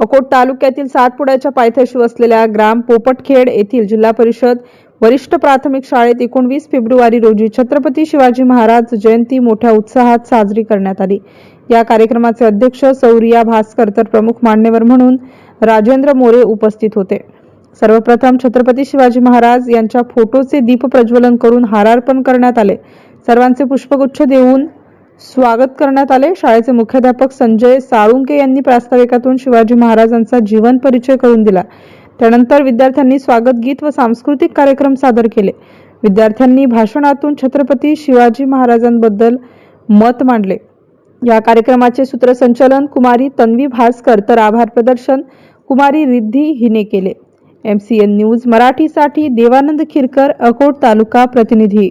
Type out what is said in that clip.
अकोट तालुक्यातील सातपुड्याच्या पायथ्याशी वसलेल्या ग्राम पोपटखेड येथील जिल्हा परिषद वरिष्ठ प्राथमिक शाळेत एकोणवीस फेब्रुवारी रोजी छत्रपती शिवाजी महाराज जयंती मोठ्या उत्साहात साजरी करण्यात आली. या कार्यक्रमाचे अध्यक्ष सौरिया भास्कर तर प्रमुख मान्यवर म्हणून राजेंद्र मोरे उपस्थित होते. सर्वप्रथम छत्रपती शिवाजी महाराज यांच्या फोटोचे दीप प्रज्वलन करून हारार्पण करण्यात आले. सर्वांचे पुष्पगुच्छ देऊन स्वागत करण्यात आले. शाळेचे मुख्याध्यापक संजय साळुंके यांनी प्रास्ताविकातून शिवाजी महाराजांचा जीवन परिचय करून दिला. त्यानंतर विद्यार्थ्यांनी स्वागत गीत व सांस्कृतिक कार्यक्रम सादर केले. विद्यार्थ्यांनी भाषणातून छत्रपती शिवाजी महाराजांबद्दल मत मांडले. या कार्यक्रमाचे सूत्रसंचालन कुमारी तन्वी भास्कर तर आभार प्रदर्शन कुमारी रिद्धी हिने केले. एम सी एन न्यूज मराठीसाठी देवानंद खिरकर अकोट तालुका प्रतिनिधी.